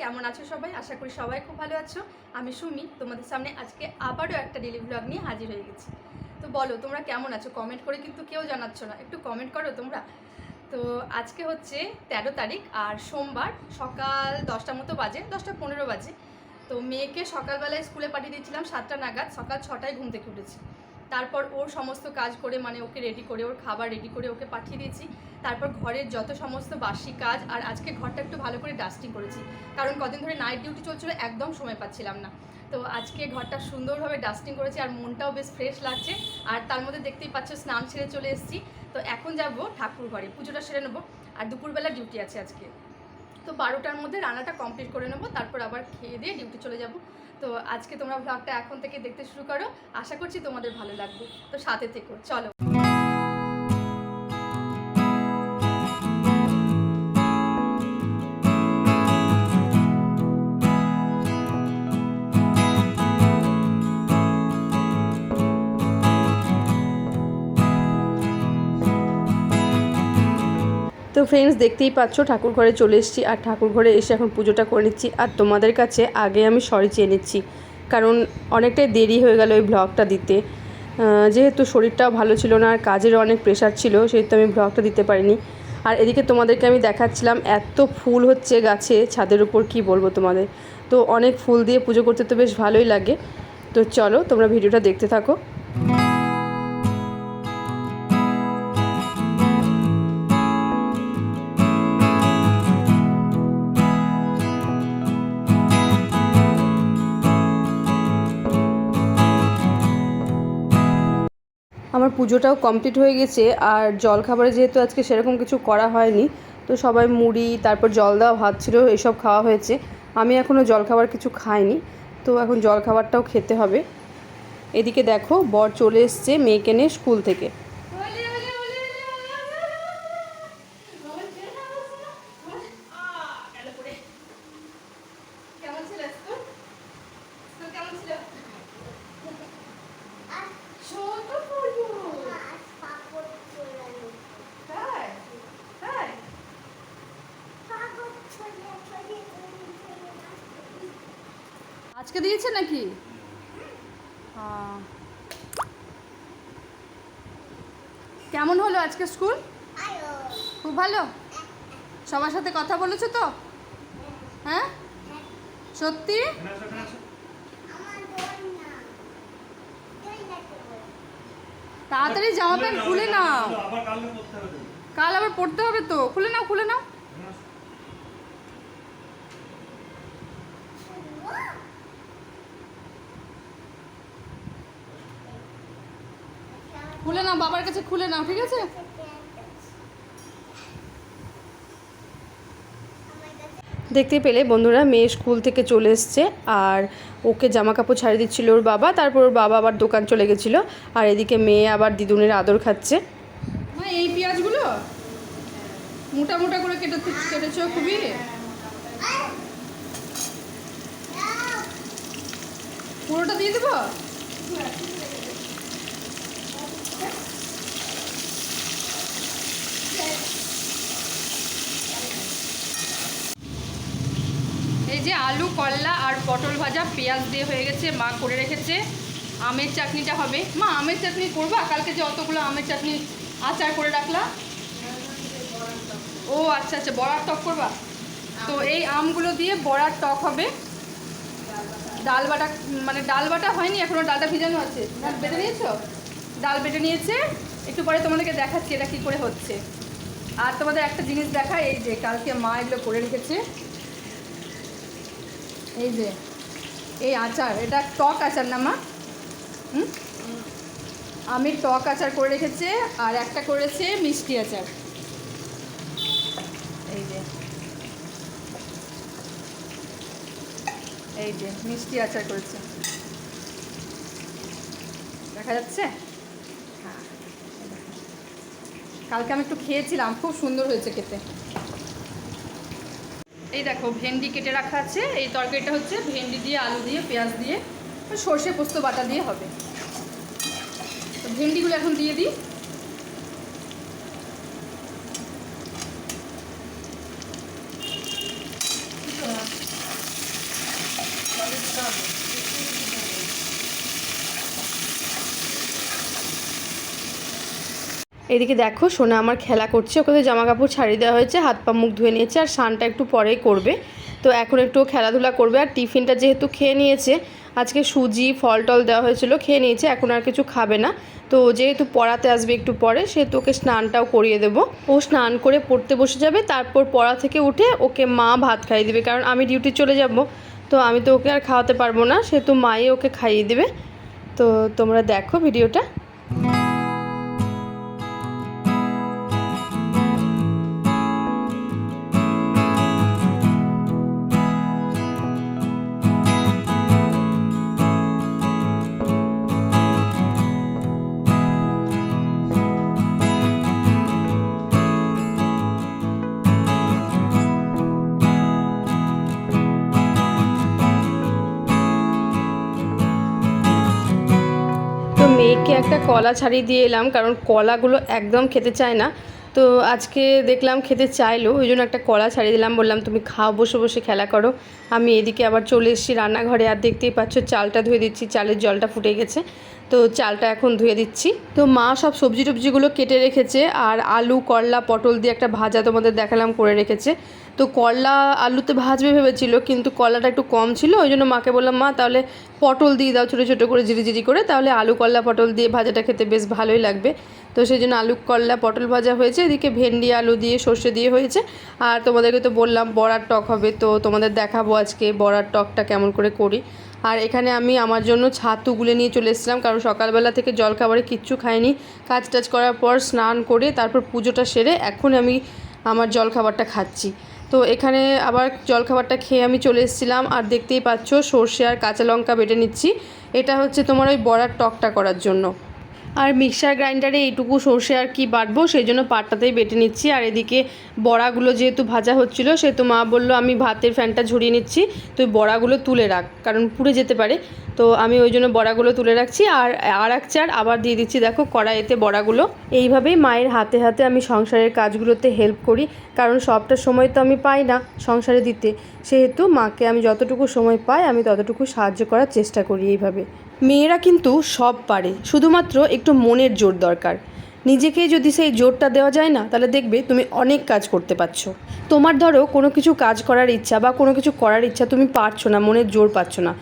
কেমন আছো সবাই? আশা করি সবাই খুব ভালো আছো। আমি সুমি, তোমাদের সামনে আজকে আবারও একটা ডেলি ব্লগ নিয়ে হাজির হয়ে গেছি। তো বলো, তোমরা কেমন আছো? কমেন্ট করে কিন্তু কেউ জানাচ্ছ না। একটু কমেন্ট করো তোমরা। তো আজকে হচ্ছে তেরো তারিখ আর সোমবার সকাল দশটা মতো বাজে, দশটা পনেরো বাজে। তো মেয়েকে সকালবেলায় স্কুলে পাঠিয়ে দিয়েছিলাম সাতটা নাগাদ, সকাল ছটায় ঘুম থেকে উঠেছি। তারপর ওর সমস্ত কাজ করে মানে ওকে রেডি করে, ওর খাবার রেডি করে ওকে পাঠিয়ে দিয়েছি। তারপর ঘরের যত সমস্ত বাসি কাজ, আর আজকে ঘরটা একটু ভালো করে ডাস্টিং করেছি। কারণ কদিন ধরে নাইট ডিউটি চলছিল, একদম সময় পাচ্ছিলাম না। তো আজকে ঘরটা সুন্দরভাবে ডাস্টিং করেছি, আর মনটাও বেশ ফ্রেশ লাগছে। আর তার মধ্যে দেখতেই পাচ্ছ, স্নান সেরে চলে এসেছি। তো এখন যাব ঠাকুর ঘরে, পুজোটা সেরে নেব। আর দুপুরবেলা ডিউটি আছে আজকে। তো বারোটার মধ্যে রান্নাটা কমপ্লিট করে নেব, তারপর আবার খেয়ে দিয়ে ডিউটি চলে যাব। তো আজকে তোমরা ব্লগটা এখন থেকে দেখতে শুরু করো। আশা করছি তোমাদের ভালো লাগবে। তো সাথে থেকো, চলো। তো ফ্রেন্ডস দেখতেই পাচ্ছ ঠাকুর ঘরে চলে এসেছি। আর ঠাকুর ঘরে এসে এখন পুজোটা করে নিচ্ছি। আর তোমাদের কাছে আগে আমি সরি চেয়ে নিচ্ছি। কারণ অনেকটাই দেরি হয়ে গেল ওই ব্লগটা দিতে। যেহেতু শরীরটাও ভালো ছিল না, আর কাজেরও অনেক প্রেশার ছিল, সেহেতু আমি ব্লগটা দিতে পারিনি। আর এদিকে তোমাদেরকে আমি দেখাচ্ছিলাম, এত ফুল হচ্ছে গাছে, ছাদের উপর কি বলব তোমাদের। তো অনেক ফুল দিয়ে পুজো করতে তো বেশ ভালোই লাগে। তো চলো, তোমরা ভিডিওটা দেখতে থাকো। আমার পুজোটাও কমপ্লিট হয়ে গেছে, আর জলখাবারে যেহেতু আজকে সেরকম কিছু করা হয়নি, তো সবাই মুড়ি, তারপর জল দেওয়া ভাত ছিল, এসব খাওয়া হয়েছে। আমি এখনও জলখাবার কিছু খাইনি, তো এখন জলখাবারটাও খেতে হবে। এদিকে দেখো, বর চলে এসছে মেয়েকে নিয়ে স্কুল থেকে কেমন ছিল স্কুল স্কুল কেমন ছিল ছোট পড়ব তাই তাই আজকে দিয়েছে নাকি। কেমন হলো আজকে স্কুল? খুব ভালো? সবার সাথে কথা বলেছ তো? হ্যাঁ? সত্যি? তাড়াতাড়ি জামা প্যান্ট খুলে নাও। কাল আবার পড়তে হবে তো। খুলে নাও খুলে নাও। খুলে নাও বাবার কাছে খুলে নাও ঠিক আছে? দেখতে পেলে বন্ধুরা মেয়ে স্কুল থেকে চলে এসছে আর ওকে জামা কাপড় ছাড়িয়ে দিচ্ছিল ওর বাবা তারপর ওর বাবা আবার দোকান চলে গেছিল আর এদিকে মেয়ে আবার দিদুনের আদর খাচ্ছে। মা এই পেঁয়াজগুলো? মোটা মোটা করে কেটে কেটেছ খুবই? পুরোটা দিয়ে দেবো? যে আলু করলা আর পটল ভাজা পেঁয়াজ দিয়ে হয়ে গেছে মা করে রেখেছে। আমের চাটনিটা হবে। মা আমের চাটনি করবা? কালকে যে অতগুলো আমের চাটনি আচার করে রাখলা। ও আচ্ছা আচ্ছা বড়ার টক করবা? তো এই আমগুলো দিয়ে বড়ার টক হবে। ডাল বাটা মানে ডাল বাটা হয়নি এখনও ডালটা ভিজানো আছে। বেটে নিয়েছো? ডাল বেটে নিয়েছে। একটু পরে তোমাদেরকে দেখাচ্ছি এটা কী করে হচ্ছে। আর তোমাদের একটা জিনিস দেখা এই যে কালকে মা এগুলো করে রেখেছে। এই যে, এই আচার, এটা টক আচার না, মা? আমি টক আচার করে রেখেছে আর একটা করেছে মিষ্টি আচার। এই যে এই যে, মিষ্টি আচার করেছে। দেখা যাচ্ছে? হ্যাঁ। কালকে আমি একটু খেয়েছিলাম, খুব সুন্দর হয়েছে খেতে। এই দেখো, ভেন্ডি কেটে রাখা আছে। এই তরকারিটা হচ্ছে ভেন্ডি দিয়ে, আলু দিয়ে, পেঁয়াজ দিয়ে, সর্ষে পোস্ত বাটা দিয়ে হবে। তো ভেন্ডিগুলো এখন দিয়ে দিই। এদিকে দেখো, সোনা আমার খেলা করছে, ওকে তো জামা কাপড় ছাড়িয়ে দেওয়া হয়েছে, হাত পা মুখ ধুয়ে নিয়েছে, আর স্নানটা একটু পরেই করবে। তো এখন একটু খেলাধুলা করবে, আর টিফিনটা যেহেতু খেয়ে নিয়েছে, আজকে সুজি ফল টল দেওয়া হয়েছিল, খেয়ে নিয়েছে, এখন আর কিছু খাবে না। তো যেহেতু পড়াতে আসবে একটু পরে, সেহেতু ওকে স্নানটাও করিয়ে দেবো। ও স্নান করে পড়তে বসে যাবে, তারপর পড়া থেকে উঠে ওকে মা ভাত খাইয়ে দেবে, কারণ আমি ডিউটি চলে যাব, তো আমি তো ওকে আর খাওয়াতে পারব না, সেহেতু মাই ওকে খাইয়ে দেবে। তো তোমরা দেখো ভিডিওটা। মেয়েকে একটা কলা ছাড়িয়ে দিয়ে এলাম, কারণ কলাগুলো একদম খেতে চায় না। তো আজকে দেখলাম খেতে চাইলো, ওই জন্য একটা কলা ছাড়িয়ে দিলাম, বললাম তুমি খাও, বসে বসে খেলা করো। আমি এদিকে আবার চলে এসেছি রান্নাঘরে, আর দেখতেই পাচ্ছ চালটা ধুয়ে দিচ্ছি, চালের জলটা ফুটে গেছে। তো চালটা এখন ধুয়ে দিচ্ছি। তো মা সব সবজি টবজিগুলো কেটে রেখেছে, আর আলু, করলা, পটল দিয়ে একটা ভাজা তোমাদের দেখালাম করে রেখেছে। তো করলা আলুতে ভাজবে ভেবেছিল, কিন্তু কলাটা একটু কম ছিল, ওই জন্য মাকে বললাম, মা, তাহলে পটল দিয়ে দাও ছোটো ছোটো করে জিরি জিরি করে, তাহলে আলু করলা পটল দিয়ে ভাজাটা খেতে বেশ ভালোই লাগবে। তো সেই জন্য আলু করলা পটল ভাজা হয়েছে, এদিকে ভেন্ডি, আলু দিয়ে, সর্ষে দিয়ে হয়েছে। আর তোমাদেরকে তো বললাম, বড়ার টক হবে, তো তোমাদের দেখাবো আজকে বড়ার টকটা কেমন করে করি। আর এখানে আমি আমার জন্য ছাতু গুলে নিয়ে চলে এসেছিলাম, কারণ সকালবেলা থেকে জলখাবারে কিচ্ছু খাইনি। কাজ টাজ করার পর স্নান করে তারপর পুজোটা সেরে এখন আমি আমার জলখাবারটা খাচ্ছি। তো এখানে আবার জলখাবারটা খেয়ে আমি চলে এসেছিলাম আর দেখতেই পাচ্ছ সর্ষে আর কাঁচা লঙ্কা বেটে নিচ্ছি। এটা হচ্ছে তোমার ওই বড়ার টকটা করার জন্য। আর মিক্সার গ্রাইন্ডারে এইটুকু সর্ষে আর কি বাটবো, সেই জন্য পাটটাতেই বেটে নিচ্ছি। আর এদিকে বড়াগুলো যেহেতু ভাজা হচ্ছিল, সেহেতু মা বলল, আমি ভাতের ফ্যানটা ঝরিয়ে নিচ্ছি, তুই বড়াগুলো তুলে রাখ, কারণ পুড়ে যেতে পারে। তো আমি ওই জন্য বড়াগুলো তুলে রাখছি। আর আর এক চার আবার দিয়ে দিচ্ছি, দেখো কড়াইতে বড়াগুলো। এইভাবেই মায়ের হাতে হাতে আমি সংসারের কাজগুলোতে হেল্প করি, কারণ সবটা সময় তো আমি পাই না সংসারে দিতে। সেহেতু মাকে আমি যতটুকু সময় পাই, আমি ততটুকু সাহায্য করার চেষ্টা করি এইভাবে। মেয়েরা কিন্তু সব পারে, শুধুমাত্র একটু মনের জোর দরকার। নিজেকে যদি সেই জোরটা দেওয়া যায় না, তাহলে দেখবে তুমি অনেক কাজ করতে পারছ। তোমার ধরো কোনো কিছু কাজ করার ইচ্ছা বা কোনো কিছু করার ইচ্ছা তুমি পারছ না, মনের জোর পাচ্ছ না।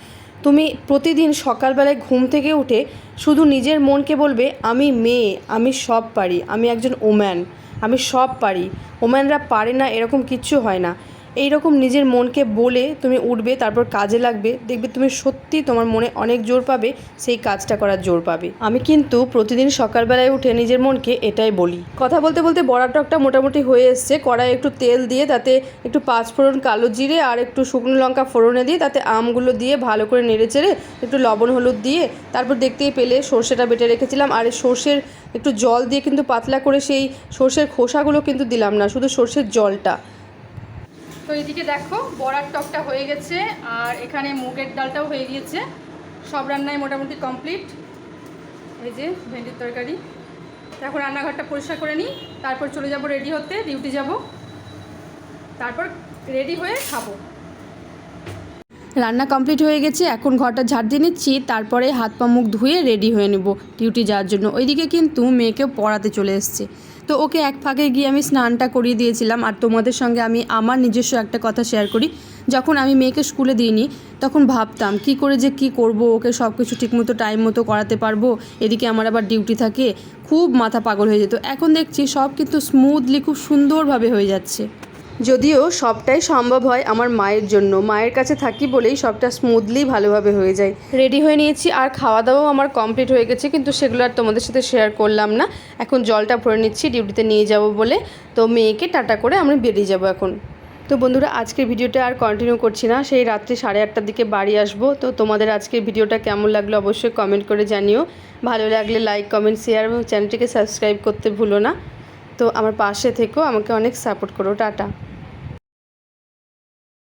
তুমি প্রতিদিন সকালবেলায় ঘুম থেকে উঠে শুধু নিজের মনকে বলবে, আমি মেয়ে, আমি সব পারি, আমি একজন ওম্যান, আমি সব পারি। ওম্যানরা পারে না, এরকম কিচ্ছু হয় না। এই রকম নিজের মনকে বলে তুমি উঠবে, তারপর কাজে লাগবে, দেখবে তুমি সত্যি তোমার মনে অনেক জোর পাবে, সেই কাজটা করার জোর পাবে। আমি কিন্তু প্রতিদিন সকালবেলায় উঠে নিজের মনকে এটাই বলি। কথা বলতে বলতে বড়া টকটা মোটামুটি হয়ে এসছে কড়াই একটু তেল দিয়ে তাতে একটু পাঁচ পাঁচফোড়ন কালো জিরে আর একটু শুকনো লঙ্কা ফোড়নে দিয়ে তাতে আমগুলো দিয়ে ভালো করে নেড়ে চেড়ে একটু লবণ হলুদ দিয়ে তারপর দেখতেই পেলে সর্ষেটা বেটে রেখেছিলাম আর এই সর্ষের একটু জল দিয়ে কিন্তু পাতলা করে সেই সর্ষের খোসাগুলো কিন্তু দিলাম না, শুধু সর্ষের জলটা। তো এদিকে দেখো, বড়ার টকটা হয়ে গেছে, আর এখানে মুগের ডালটাও হয়ে গিয়েছে। সব রান্নাই মোটামুটি কমপ্লিট এই যে ভেন্ডির তরকারি। এখন রান্নাঘরটা পরিষ্কার করে নিই, তারপর চলে যাব রেডি হতে, ডিউটি যাব। তারপর রেডি হয়ে খাব। রান্না কমপ্লিট হয়ে গেছে, এখন ঘরটা ঝাড় দিয়ে নিচ্ছি, তারপরে হাত পা মুখ ধুয়ে রেডি হয়ে নেব ডিউটি যাওয়ার জন্য। ওইদিকে কিন্তু মেয়েকে পড়াতে চলে এসছে। তো ওকে এক ফাঁকে গিয়ে আমি স্নানটা করিয়ে দিয়েছিলাম, আর তোমাদের সঙ্গে আমি আমার নিজস্ব একটা কথা শেয়ার করি। যখন আমি মেয়েকে স্কুলে দিইনি, তখন ভাবতাম, কি করে যে কি করব, ওকে সব কিছু ঠিকমতো টাইম মতো করাতে পারব, এদিকে আমার আবার ডিউটি থাকে, খুব মাথা পাগল হয়ে যেত। এখন দেখছি সব কিন্তু স্মুথলি খুব সুন্দরভাবে হয়ে যাচ্ছে। যদিও সবটাই সম্ভব হয় আমার মায়ের জন্য। মায়ের কাছে থাকি বলেই সবটা স্মুথলি ভালোভাবে হয়ে যায়। রেডি হয়ে নিয়েছি, আর খাওয়া দাওয়াও আমার কমপ্লিট হয়ে গেছে, কিন্তু সেগুলো আর তোমাদের সাথে শেয়ার করলাম না। এখন জলটা ভরে নিচ্ছি ডিউটিতে নিয়ে যাব বলে। তো মেয়েকে টাটা করে আমরা বেরিয়ে যাব এখন। তো বন্ধুরা, আজকের ভিডিওটা আর কন্টিনিউ করছি না। সেই রাত্রি সাড়ে আটটার দিকে বাড়ি আসব। তো তোমাদের আজকের ভিডিওটা কেমন লাগল অবশ্যই কমেন্ট করে জানিও। ভালো লাগলে লাইক কমেন্ট শেয়ার এবং চ্যানেলটিকে সাবস্ক্রাইব করতে ভুলো না। তো আমার পাশে থেকেও আমাকে অনেক সাপোর্ট করো টাটা।